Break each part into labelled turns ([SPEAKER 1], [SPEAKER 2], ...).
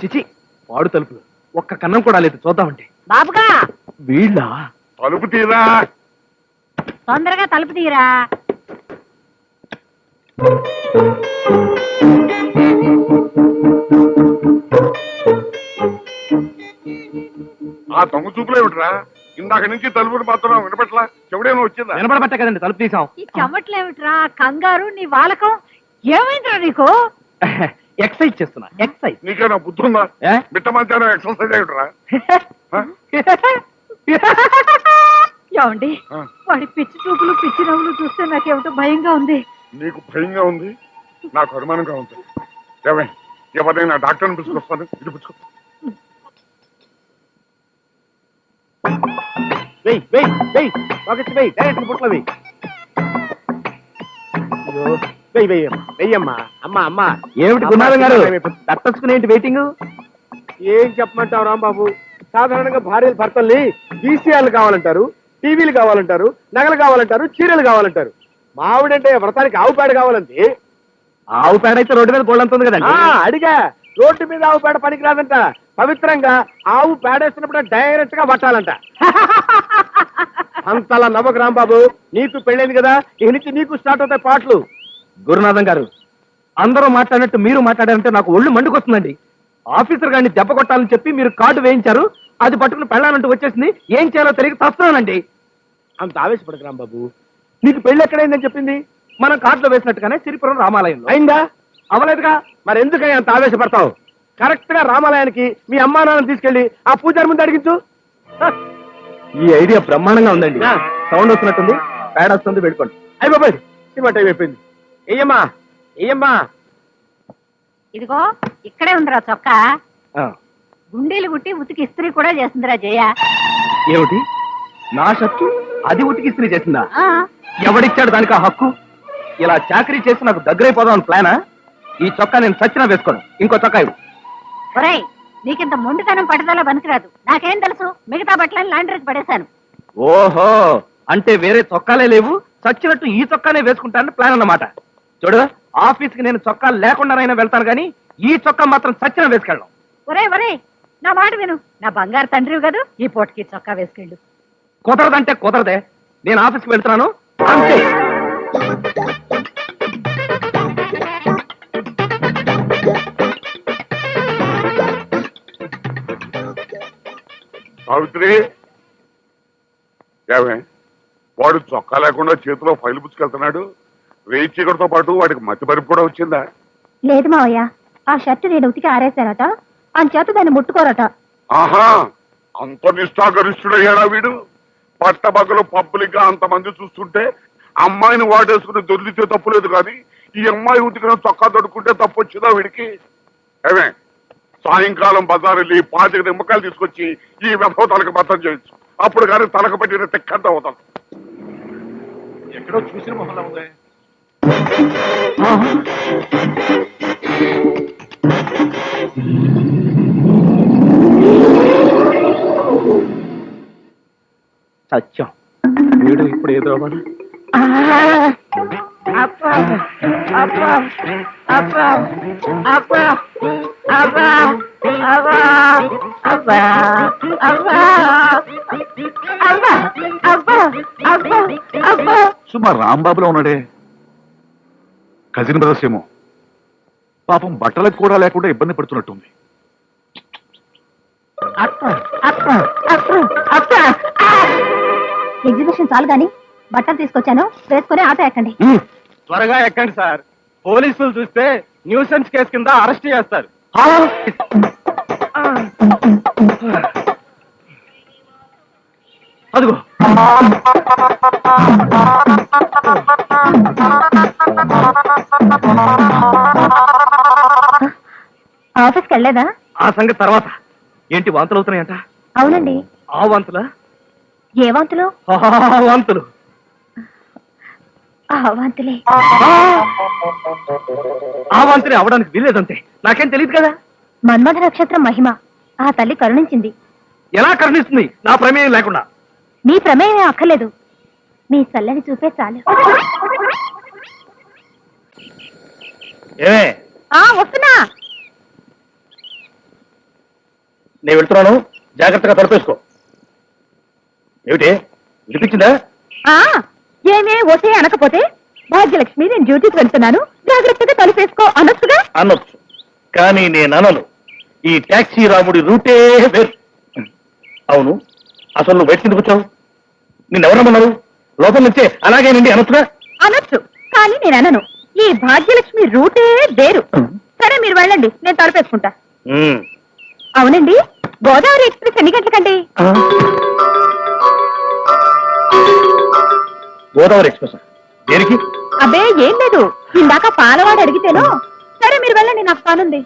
[SPEAKER 1] చిచి వాడు తలుపులు. ఒక్క కన్నం కూడా లేదు చూద్దామంటే
[SPEAKER 2] బాబుగా
[SPEAKER 1] వీళ్ళ?
[SPEAKER 3] తలుపు తీరా.
[SPEAKER 2] తొందరగా తలుపు తీరా.
[SPEAKER 3] ఆ దొంగ చూపులే ఏమిట్రా? ఇందాక నుంచి తలుపుని మాత్రం వినపట్లా. చెవిడేమో వచ్చిందా?
[SPEAKER 1] వినపడబట్టే కదండి తలుపు తీసాం
[SPEAKER 2] ఈ చెమట్లేమిట్రా? కంగారు నీ వాలకం. ఏమైందిరా నీకు?
[SPEAKER 1] ఎక్సైజ్ చేస్తున్నా. ఎక్సైజ్
[SPEAKER 3] నీకేనా బుద్ధి ఉందా
[SPEAKER 1] ఏ?
[SPEAKER 3] మిట్ట మధ్యాహ్నం ఎక్సర్సైజ్ ఆ?
[SPEAKER 2] ఏమండి?
[SPEAKER 3] ఆ.
[SPEAKER 2] వాడి పిచ్చి చూపులు పిచ్చి నవ్వులు చూస్తే నాకేమిటో భయంగా ఉంది.
[SPEAKER 3] నీకు భయంగా ఉంది? నాకు అనుమానంగా ఉంది. ఏమే ఎవరైనా డాక్టర్ని పిలుచుకొస్తాను? ఇది పిలుచుకో.
[SPEAKER 1] వెయ్ వెయ్ వెయ్. పాకెట్స్ వెయ్. డైరెక్ట్ బుట్లో వెయ్. అయ్యో వెయ్ వెయ్యమ్మా వెయ్యమ్మా అమ్మా. అమ్మా ఏమిటి గారు? వెయిటింగ్?
[SPEAKER 4] ఏం చెప్పమంటావు రాంబాబు? సాధారణంగా భార్యలు భర్తల్ని వీసీఆర్లు కావాలంటారు టీవీలు కావాలంటారు నగలు కావాలంటారు చీరలు కావాలంటారు. మావిడంటే వ్రతానికి ఆవు పేడ కావాలంటే?
[SPEAKER 1] ఆవు పేడ అయితే రోడ్డు మీద గోళ్ళంత ఉంది కదండి.
[SPEAKER 4] అడిగా. రోడ్డు మీద ఆవు పేడ పనికిరాదంట. పవిత్రంగా ఆవు పేడేస్తున్నప్పుడు డైరెక్ట్గా పట్టాలంట. అంతలా నవ్వకు రాంబాబు. నీకు పెళ్ళైంది కదా ఇక నుంచి నీకు స్టార్ట్ అవుతాయి పాటలు.
[SPEAKER 1] గురునాథం గారు అందరూ మాట్లాడినట్టు మీరు మాట్లాడారంటే నాకు ఒళ్ళు మండుకొస్తుందండి. ఆఫీసర్ గారిని దెబ్బ కొట్టాలని చెప్పి మీరు కార్డు వేయించారు అది పట్టుకుని పెళ్ళాలంటూ వచ్చేసింది ఏం చేయాలో తెలియక తస్తున్నానండి.
[SPEAKER 4] అంత ఆవేశపడకు రాంబాబు నీకు పెళ్ళి ఎక్కడైందని చెప్పింది?
[SPEAKER 1] మనం కార్డులో వేసినట్టుగానే సిరిపురం రామాలయంలో.
[SPEAKER 4] అయిందా? అవలేదుగా మరి ఎందుకని అంత ఆవేశపడతావు? కరెక్ట్గా రామాలయానికి మీ అమ్మా నాన్న తీసుకెళ్ళి ఆ పూజారి ముందు అడిగించు.
[SPEAKER 1] ఈ ఐడియా బ్రహ్మాండంగా ఉందండి. సౌండ్ వస్తున్నట్టుంది పేడ వస్తుంది పెట్టుకోండి
[SPEAKER 4] అయ్య బాబాయ్ సినిమా టైం అయిపోయింది. ఏయమ్మా ఏయమ్మా.
[SPEAKER 2] ఇదిగో ఇక్కడే ఉందిరా చొక్కా. గుండీలు గుట్టి ఉతికి ఇస్త్రీ కూడా చేసిందిరా జయ.
[SPEAKER 1] ఏమిటి? నా షర్టు అది ఉతికి ఇస్త్రీ చేసిందా?
[SPEAKER 2] ఆ,
[SPEAKER 1] ఎవడిచ్చాడు దానికి ఆ హక్కు? ఇలా చాకరీ చేసి నాకు దగ్గరైపోదాం ప్లానా? ఈ చొక్కా నేను సచ్చినా వేసుకోను. ఇంకో చొక్కా ఇవ్వు.
[SPEAKER 2] ఒరేయ్ నీకింత మొండితనం పట్టుదల పనికిరాదు. నాకేం తెలుసు? మిగతా బట్టలను లాండ్రీకి పడేశాను.
[SPEAKER 1] ఓహో అంటే వేరే చొక్కాలే లేవు. చచ్చినట్టు ఈ చొక్కానే వేసుకుంటానని ప్లాన్ అన్నమాట. చూడు ఆఫీస్కి నేను చొక్కా లేకుండానైనా వెళ్తాను కానీ ఈ చొక్కా మాత్రం చచ్చిన వేసుకెళ్ళను.
[SPEAKER 2] ఒరే ఒరే నా మాట విను. నా బంగారు తండ్రివి కదూ ఈ పూటకి చొక్కా వేసుకెళ్ళు.
[SPEAKER 1] కుదరదంటే కుదరదే. నేను ఆఫీస్కి వెళ్తున్నాను. అంతే.
[SPEAKER 3] సావిత్రి. ఏమే? వాడు చొక్కా లేకుండా చేతిలో ఫైల్ పుచ్చుకెళ్తున్నాడు. చీకటితో పాటు వాడికి మతి పరిపు కూడా వచ్చిందా?
[SPEAKER 5] లేదు మావయ్య. ఆ షర్ట్ నేను ఉతికి ఆరేశారట. అంచేత దాన్ని ముట్టుకోరట.
[SPEAKER 3] ఆహా! అంత నిష్ఠాగరిష్ఠుడయ్యాడా వీడు? పట్టబగలు పబ్లిక్గా అంతమంది చూస్తుంటే అమ్మాయిని వాడేసుకుని దొరికితే తప్పు లేదు కానీ ఈ అమ్మాయి ఉతికిన చొక్కా దొడుకుంటే తప్పు వచ్చిందా వీడికి? ఏమే సాయంకాలం బజార్ వెళ్ళి పాతిక నిమ్మకాయలు తీసుకొచ్చి ఈ వ్యభవ తలకు బద్దం చేయొచ్చు. అప్పుడు కానీ తలకు పట్టిన తెక్కంత అవుతాం. ఎక్కడో చూసిన మొహంలో ఉంది.
[SPEAKER 1] సత్యం వీడు ఇప్పుడు ఏదో అవ్వాలి.
[SPEAKER 6] సుమా రాంబాబులో ఉన్నాడే కజిన్ బ్రదర్స్ ఏమో. పాపం బట్టలకు కూడా లేకుండా ఇబ్బంది పడుతున్నట్టుంది.
[SPEAKER 5] ఎగ్జిబిషన్ చాలు గాని బట్టలు తీసుకొచ్చాను. వేసుకొని ఆటో ఎక్కండి.
[SPEAKER 1] త్వరగా ఎక్కండి సార్. పోలీసులు చూస్తే న్యూసెన్స్ కేసు కింద అరెస్ట్ చేస్తారు. అదిగో.
[SPEAKER 5] వెళ్ళలేదా?
[SPEAKER 1] ఆ సంగతి తర్వాత. ఏంటి వాంతులు అవుతున్నాయంట?
[SPEAKER 5] అవునండి.
[SPEAKER 1] ఆ వాంతులా?
[SPEAKER 5] ఏ వాంతులు?
[SPEAKER 1] ఆ వాంతులు.
[SPEAKER 5] ఆ వాంతులే.
[SPEAKER 1] ఆ వాంతులే అవడానికి వీల్లేదంతే. నాకేం తెలియదు కదా?
[SPEAKER 5] మన్మథ నక్షత్రం మహిమ. ఆ తల్లి కరుణించింది.
[SPEAKER 1] ఎలా కరుణిస్తుంది? నా ప్రమేయం లేకుండా.
[SPEAKER 5] మీ ప్రమేయమే అక్కర్లేదు. మీ చల్లని చూపే చాలు.
[SPEAKER 1] ఏ
[SPEAKER 5] ఆ వస్తున్నా!
[SPEAKER 7] నేను వెళ్తున్నాను. జాగ్రత్తగా తలపేసుకో ఏమిటి? వినిపించిందా?
[SPEAKER 5] ఆ ఏమే ఓసే అనకపోతే భాగ్యలక్ష్మి నేను డ్యూటీకి వెళ్తున్నాను. జాగ్రత్తగా తలుపేసుకో అనొచ్చుగా?
[SPEAKER 7] అనొచ్చు. కానీ నేను అనను. ఈ టాక్సీ రాముడి రూటే వేరు. అవును. అసలు నువ్వు బయటకు ఎందుకు వచ్చావు? నిన్నెవరమ్మన్నారు లోపల నుంచే అలాగే నిండి అనొచ్చుగా?
[SPEAKER 5] అనొచ్చు. కానీ నేను అనను. ఈ భాగ్యలక్ష్మి రూటే వేరు. సరే మీరు వెళ్ళండి. నేను తలుపేసుకుంటా. అవునండి. గోదావరి ఎక్స్ప్రెస్ ఎన్ని గంటలకండి?
[SPEAKER 7] గోదావరి ఎక్స్ప్రెస్ దేనికి?
[SPEAKER 5] అబ్బే ఏం లేదు. ఇందాక పాలవాడు అడిగితేను సరే మీరు వెళ్ళండి నాకు పనుంది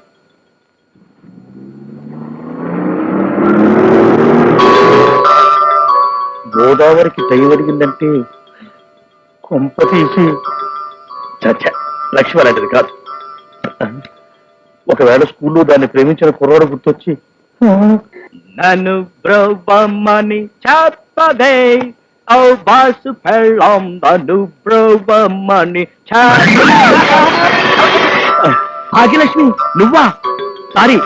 [SPEAKER 7] గోదావరికి టైం అడిగిందంటే కొంప తీసి చచ్చ లక్ష్మి అలాంటిది కాదు. ఒకవేళ స్కూల్లో దాన్ని ప్రేమించిన కుర్రాడు గుర్తొచ్చి నన్ను బ్రహ్మని చెప్పదే ఓ బాసు పెళ్ళం నన్ను బ్రహ్మని భాగ్యలక్ష్మి నువ్వా? సారీ.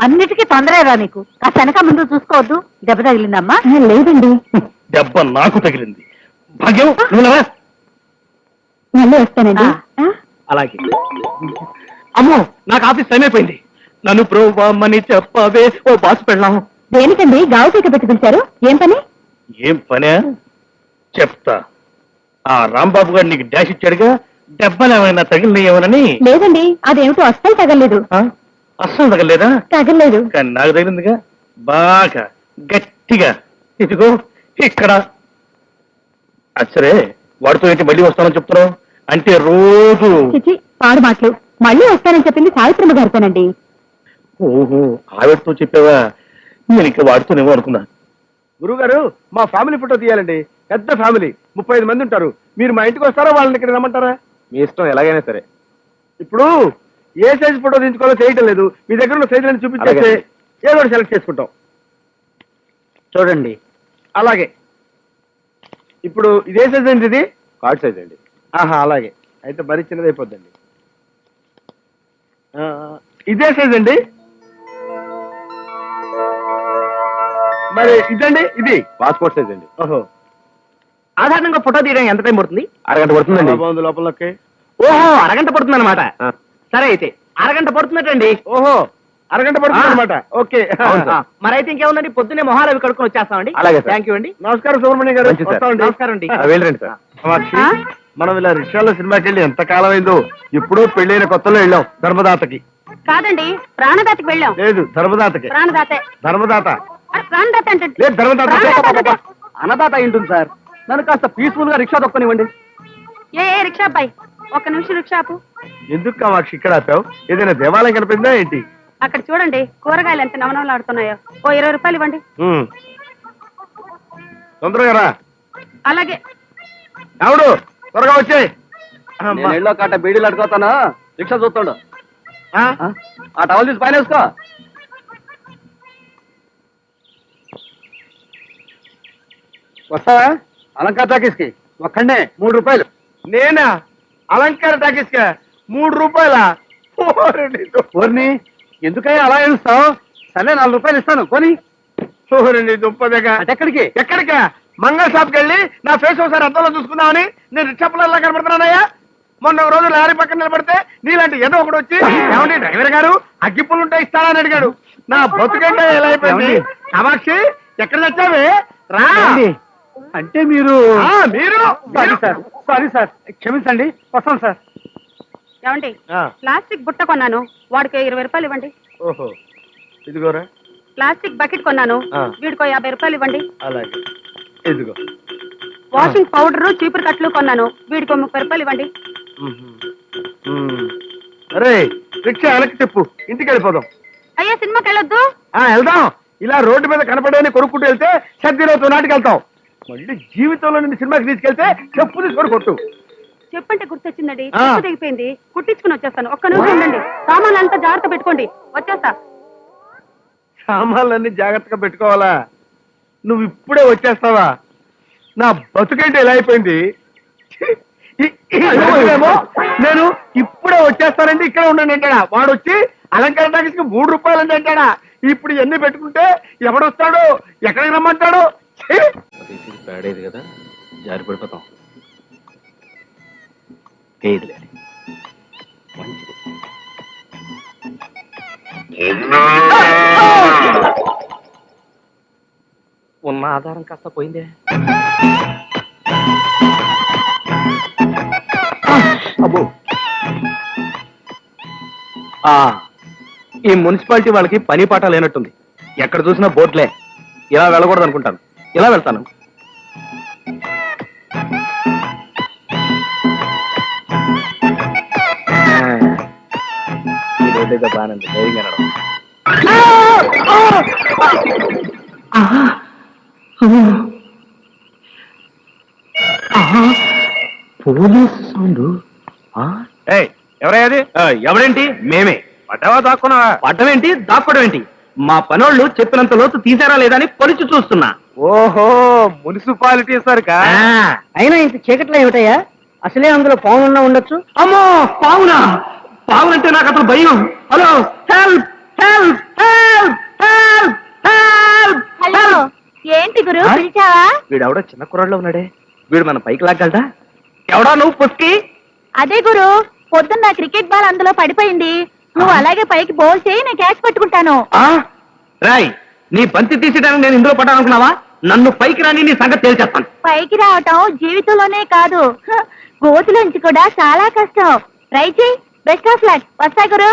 [SPEAKER 8] అన్నిటికీ తొందరగా నీకు. కాస్త వెనక ముందు చూసుకోవద్దు. దెబ్బ తగిలిందమ్మా.
[SPEAKER 5] లేదండి.
[SPEAKER 7] దెబ్బ నాకు తగిలింది. భాగ్యం నువ్వు?
[SPEAKER 5] మళ్ళీ వస్తానండి.
[SPEAKER 8] ఆ.
[SPEAKER 7] అలాగే. అమ్మో. నాకు ఆఫీస్ టైం అయిపోయింది. నన్ను ప్రోవామని చెప్పవే. ఓ బాస్ పెళ్ళాం.
[SPEAKER 5] దేనికండి? గావు పీక పెట్టి పిలిచారు? ఏం పని?
[SPEAKER 7] ఏం పనే? చెప్తా. ఆ రాంబాబు గారు నీకు డాష్ ఇచ్చాడుగా. దెబ్బలు ఏమైనా తగిలినాయేమోనని
[SPEAKER 5] లేదండి. అదేమిటో అస్సలు తగలేదు
[SPEAKER 7] ఆ? అస్సలు తగలేదా
[SPEAKER 5] తగలేదు
[SPEAKER 7] కానీ నాకు తగిలిందిగా. బాగా గట్టిగా. ఇదిగో ఇక్కడ. అచ్చరే. వాడితో ఏంటి మళ్ళీ వస్తానని చెప్తున్నావు? అంటే రోజు
[SPEAKER 5] చిచి పాడు మాటలు. మళ్ళీ వస్తానని చెప్పింది సావిత్రమ్మ గారితోనండి.
[SPEAKER 7] ఓహో ఆవిడతో చెప్పావా? నేను ఇంకా వాడుతూనేమో అనుకున్నా.
[SPEAKER 4] గురుగారు మా ఫ్యామిలీ ఫోటో తీయాలండి. పెద్ద ఫ్యామిలీ ముప్పై ఐదు మంది ఉంటారు. మీరు మా ఇంటికి వస్తారా? వాళ్ళని ఇక్కడ రమ్మంటారా?
[SPEAKER 7] మీ ఇష్టం ఎలాగైనా సరే.
[SPEAKER 4] ఇప్పుడు ఏ సైజ్ ఫోటో తీసుకోవాలో చేయటం లేదు. మీ దగ్గర ఉన్న సైజులను చూపించేస్తే
[SPEAKER 7] అలాగే.
[SPEAKER 4] ఏదో సెలెక్ట్ చేసుకుంటాం.
[SPEAKER 7] చూడండి.
[SPEAKER 4] అలాగే. ఇప్పుడు ఇదే సైజ్ అండి ఇది?
[SPEAKER 7] కార్డ్ సైజ్ అండి.
[SPEAKER 4] ఆహా అలాగే. అయితే మరీ చిన్నది అయిపోద్దండి. ఇదే సైజ్ అండి? మరి ఇదండి ఇది?
[SPEAKER 7] పాస్పోర్ట్ సైజ్ అండి.
[SPEAKER 4] ఓహో.
[SPEAKER 7] సాధారణంగా ఫోటో తీయడానికి ఎంత టైం పడుతుంది? అరగంట పడుతుందండి.
[SPEAKER 4] బాగుంది లోపలకి.
[SPEAKER 7] ఓహో అరగంట పడుతుంది అనమాట సరే అయితే అరగంట పడుతున్నట్టండి
[SPEAKER 4] ఓహో. అరగంట పడుతుంది అనమాట ఓకే.
[SPEAKER 7] మరైతే ఇంకేముందండి? పొద్దున్నే మొహాలు అవి కడుక్కొని వచ్చేస్తామండి.
[SPEAKER 9] అలాగే.
[SPEAKER 7] థ్యాంక్ యూ అండి.
[SPEAKER 4] నమస్కారం సుబ్రహ్మణ్యం గారు.
[SPEAKER 7] నమస్కారం అండి.
[SPEAKER 9] వెళ్ళండి సార్.
[SPEAKER 4] మనం ఇలా రిక్షాలో సినిమాకి వెళ్ళి ఎంత కాలం అయిందో ఎప్పుడో పెళ్ళైన కొత్తలో వెళ్ళాం ధర్మదాతకి.
[SPEAKER 8] కాదండి ప్రాణదాతకి వెళ్ళాం.
[SPEAKER 4] లేదు ధర్మదాతకి.
[SPEAKER 8] ప్రాణదాతే.
[SPEAKER 4] ధర్మదాత.
[SPEAKER 8] ప్రాణదాత అంటే
[SPEAKER 4] లేదు ధర్మదాత.
[SPEAKER 7] అన్నదాత ఉంటుంది సార్. నన్ను కాస్త పీస్ఫుల్గా రిక్షా తొక్కనివ్వండి.
[SPEAKER 8] ఏ ఏ రిక్షా అబ్బాయి ఒక్క నిమిషం రిక్షా ఆపు.
[SPEAKER 4] ఎందుకు కామాక్షి ఇక్కడ ఆపావు? ఏదైనా దేవాలయం కనిపిందా ఏంటి?
[SPEAKER 8] అక్కడ చూడండి కూరగాయలు ఎంత నవనవలాడుతున్నాయో. ఓ ఇరవై రూపాయలు ఇవ్వండి.
[SPEAKER 4] తొందరగా రా.
[SPEAKER 8] అలాగే.
[SPEAKER 4] ఎవడు? త్వరగా వచ్చే
[SPEAKER 7] నేను ఎల్లో కాట బీడీలు అడుగుతాను రిక్షా చూస్తాడు. ఆ? టవల్ తీసి పైన వేసుకో.
[SPEAKER 4] వస్తావా? అలంకార టాకీస్కి ఒక్కడే మూడు రూపాయలు. నేనా? అలంకార టాకీస్ కా మూడు రూపాయల? ఓర్ని ఎందుకయ్యా అలా ఏడుస్తావు? సరే నాలుగు రూపాయలు ఇస్తాను. కొని ఓరండి దుప్పదగా ఎక్కడికి ఎక్కడికా? మంగళ షాప్కి వెళ్ళి నా ఫేస్ ఒకసారి అద్దంలో చూసుకుందామని నేను రిక్షా పిల్లల్లా కనబడుతున్నానయ్యా. మొన్న ఒక రోజు లారీ పక్కన నిలబడితే నీలాంటి ఏదో ఒకడు వచ్చి ఏమండి డ్రైవర్ గారు అగ్గిపుల్లు ఉంటే ఇస్తారా అని అడిగాడు. నా బతుకంటే ఎలా అయిపోయింది? కామాక్షి ఎక్కడ తెచ్చావే? రా.
[SPEAKER 7] అంటే మీరు
[SPEAKER 4] మీరు. Sorry sir sorry sir. క్షమించండి వస్తాం సార్.
[SPEAKER 8] ఏమండి. ప్లాస్టిక్ బుట్ట కొన్నాను. వాడికి ఇరవై రూపాయలు ఇవ్వండి.
[SPEAKER 4] ఓహో. ఇదిగోరా.
[SPEAKER 8] ప్లాస్టిక్ బకెట్ కొన్నాను.
[SPEAKER 4] ఆ.
[SPEAKER 8] వీడికో యాభై రూపాయలు ఇవ్వండి.
[SPEAKER 4] అలాగే. ఇదిగో.
[SPEAKER 8] వాషింగ్ పౌడర్ చీపురు కట్లు కొన్నాను. వీడికో ముప్పై రూపాయలు ఇవ్వండి.
[SPEAKER 4] అరే రిక్షా వెనక్కి చెప్పు. ఇంటికి వెళ్ళిపోదాం.
[SPEAKER 8] అయ్యా సినిమాకి వెళ్ళొద్దు?
[SPEAKER 4] ఆ వెళ్దాం. ఇలా రోడ్డు మీద కనపడని కొనుక్కుంటూ వెళ్తే సర్దిరోజు నాటికి వెళ్తాం. మళ్ళీ జీవితంలో నిన్ను సినిమాకి తీసుకెళ్తే చెప్పు తీసుకొని కొట్టు.
[SPEAKER 8] చెప్పంటే గుర్తొచ్చిందండి. చెప్పు తెగిపోయింది. కుట్టించుకుని వచ్చేస్తాను. ఒక్క నిమిషం ఉండండి. సామాన్లు అంతా జాగ్రత్త పెట్టుకోండి. వచ్చేస్తా.
[SPEAKER 4] సామాన్లన్నీ జాగ్రత్తగా పెట్టుకోవాలా? నువ్వు ఇప్పుడే వచ్చేస్తావా? నా బతుకంటే ఎలా అయిపోయింది? నేను ఇప్పుడే వచ్చేస్తానంటే ఇక్కడ ఉండండి అంటాడా? వాడు వచ్చి అలంకార టాకీస్కి మూడు రూపాయలు అంటే అంటాడా? ఇప్పుడు ఇవన్నీ పెట్టుకుంటే ఎవడొస్తాడు? ఎక్కడికి రమ్మంటాడు?
[SPEAKER 1] కదా? జారి పడిపోతాం మంచిది ఉన్న ఆధారం కాస్త పోయిందే. అబ్బో. ఆ, ఈ మున్సిపాలిటీ వాళ్ళకి పని పాట లేనట్టుంది. ఎక్కడ చూసినా బోట్లే ఇలా వెళ్ళకూడదు అనుకుంటాను ఇలా వెళ్తాను. ఇదేదో బాగానే ఉంది. ధైర్యంగా నడవ. పోలీస్ సౌండ్
[SPEAKER 4] ఎవరయ్యది
[SPEAKER 1] ఎవరేంటి మేమే.
[SPEAKER 4] పడ్డావా దాక్కున్నావా?
[SPEAKER 1] పడ్డమేంటి? దాక్కోవడం ఏంటి మా పనోళ్ళు చెప్పినంత లోతు తీసారా లేదా అని పొలిచి చూస్తున్నా.
[SPEAKER 4] ఓహో మున్సిపాలిటీ సరికా?
[SPEAKER 1] ఆ,
[SPEAKER 10] అయినా ఇంత చీకట్లో ఏమిటయ్యా? అసలే అందులో పావునున్నా ఉండొచ్చు?
[SPEAKER 1] అమ్మో పావునా? పావునంటే నాకు అసలు భయం. Hello help help help help help
[SPEAKER 5] hello ఏంటి గురు
[SPEAKER 1] ఆ?
[SPEAKER 5] పిలిచావా?
[SPEAKER 1] వీడెవడో చిన్న కుర్రాళ్ళు ఉన్నాడే. వీడు మన పైకి లాగలదా ఎవడా నువ్వు పుస్కి
[SPEAKER 5] అదే గురు పొద్దున్న నా క్రికెట్ బాల్ అందులో పడిపోయింది. నువ్వు అలాగే పైకి బౌల్ చేయి నేను క్యాచ్ పట్టుకుంటాను.
[SPEAKER 1] ఆ? రాయ్ నీ బంతి తీసేయడానికి నేను ఇందులో పడ్డానుకున్నావా నన్ను పైకి రాని నీ సంగతి తేల్చేస్తాను
[SPEAKER 5] పైకి రావటం జీవితంలోనే కాదు. హ, గోతులోంచి కూడా చాలా కష్టం. ట్రై చేయి. బెస్ట్ ఆఫ్ లక్ వస్తా గురు.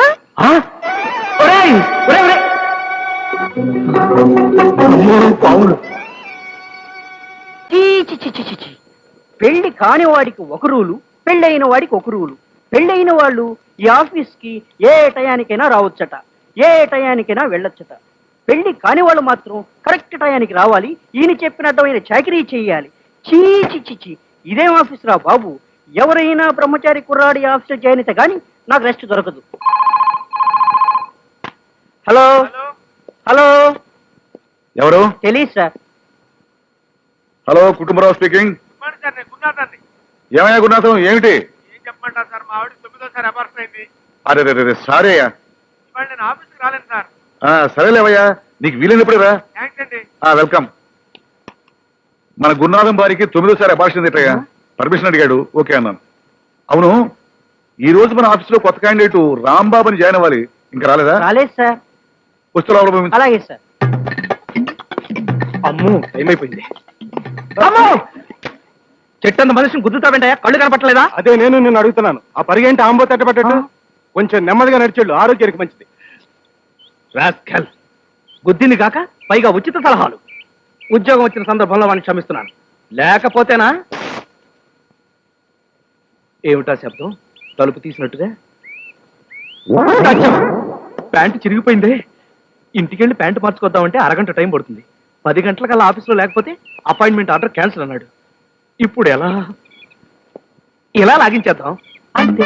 [SPEAKER 10] పెళ్ళి కాని వాడికి ఒక రూలు పెళ్ళైన వాడికి ఒక రూలు. పెళ్ళైన వాళ్ళు ఈ ఆఫీస్కి ఏ టయానికైనా రావచ్చట ఏ టయానికైనా వెళ్ళొచ్చట. పెళ్ళి కాని వాళ్ళు మాత్రం కరెక్ట్ టయానికి రావాలి ఈయన చెప్పినట్టమైన చాకరీ చేయాలి. చీ చీ చీ చీ. ఇదేం ఆఫీస్ రా బాబు? ఎవరైనా బ్రహ్మచారి కుర్రాడి ఆఫీస్ జాయిన్ అయితే గాని నాకు రెస్ట్ దొరకదు. హలో? హలో?
[SPEAKER 6] ఎవరు?
[SPEAKER 10] తెలీదు సార్.
[SPEAKER 6] Hello Kutumbarao speaking. ఏమయ్యా గురునాథం ఏమిటి?
[SPEAKER 4] ఏం చెప్పమంటారు సార్ మా ఆవిడ తొమ్మిదోసారి అపార్షన్ అయింది.
[SPEAKER 6] అరే రే, రే సారీ అయ్యా.
[SPEAKER 4] ఇవాళ నేను ఆఫీస్కి రాలేను సార్.
[SPEAKER 6] ఆ, సరేలేవయ్యా నీకు వీలైనప్పుడే రా
[SPEAKER 4] థ్యాంక్స్ అండి.
[SPEAKER 6] ఆ, వెల్కమ్. మన గురునాథం బారికి తొమ్మిదోసారి అభాషణ తిట్టయ్యా పర్మిషన్ అడిగాడు. ఓకే అన్నాను. అవును ఈ రోజు మన ఆఫీసులో కొత్త క్యాండిడేట్ రాంబాబు అని జాయిన్ అవ్వాలి. ఇంకా రాలేదా?
[SPEAKER 10] రాలేదు సార్.
[SPEAKER 6] వస్తూ.
[SPEAKER 10] అలాగే సార్.
[SPEAKER 1] అమ్మో టైం అయిపోయింది. అమ్మో చెట్టంత మనిషిని గుద్దుతావేంటయ్యా కళ్ళు కనపట్టలేదా?
[SPEAKER 4] అదే నేను నిన్ను అడుగుతున్నాను. ఆ పరిగేంటి ఆంబో తట్టబట్టట్టు? కొంచెం నెమ్మదిగా నడిచేళ్ళు ఆరోగ్యానికి మంచిది.
[SPEAKER 1] రాస్కల్ గుద్దింది కాక పైగా ఉచిత సలహాలు. ఉద్యోగం వచ్చిన సందర్భంలో వాడిని క్షమిస్తున్నాను. లేకపోతేనా? ఏమిటా శబ్దం? తలుపు తీసినట్టుగా! ప్యాంటు చిరిగిపోయిందే. ఇంటికెళ్ళి ప్యాంటు మార్చుకొద్దామంటే అరగంట టైం పడుతుంది. పది గంటలకల్లా ఆఫీస్లో లేకపోతే అపాయింట్మెంట్ ఆర్డర్ క్యాన్సిల్ అన్నాడు. ఇప్పుడు ఎలా? ఇలా లాగించేద్దాం. అంతే.